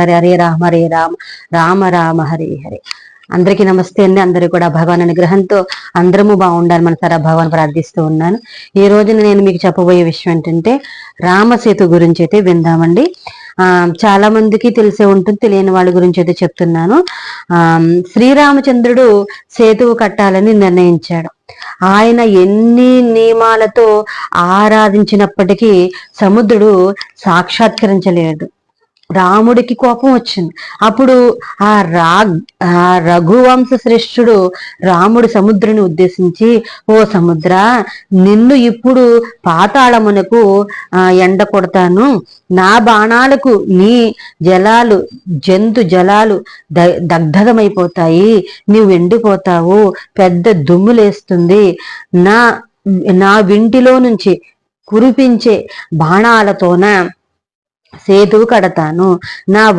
హరే హరే రామ హరే రామ రామ రామ హరే హరే. అందరికీ నమస్తే అండి. అందరూ కూడా భగవాన్ అనుగ్రహంతో అందరము బాగుండాలి మన సరా భగవాన్ ప్రార్థిస్తూ ఉన్నాను. ఈ రోజున నేను మీకు చెప్పబోయే విషయం ఏంటంటే రామసేతు గురించి అయితే విందామండి. ఆ చాలా మందికి తెలిసే ఉంటుంది తెలియని వాళ్ళ గురించి అయితే చెప్తున్నాను. ఆ శ్రీరామచంద్రుడు సేతువు కట్టాలని నిర్ణయించాడు. ఆయన ఎన్ని నియమాలతో ఆరాధించినప్పటికీ సముద్రుడు సాక్షాత్కరించలేడు రాముడికి కోపం వచ్చింది. అప్పుడు ఆ రా ఆ రఘువంశ శ్రేష్ఠుడు రాముడు సముద్రుని ఉద్దేశించి ఓ సముద్ర నిన్ను ఇప్పుడు పాతాళమునకు ఆ ఎండ కొడతాను నా బాణాలకు నీ జలాలు జంతు జలాలు ద దగ్ధమైపోతాయి నీవు ఎండిపోతావు. పెద్ద దుమ్ములేస్తుంది. నా నా వింటిలో నుంచి కురిపించే బాణాలతోన సేతువు కడతాను. నా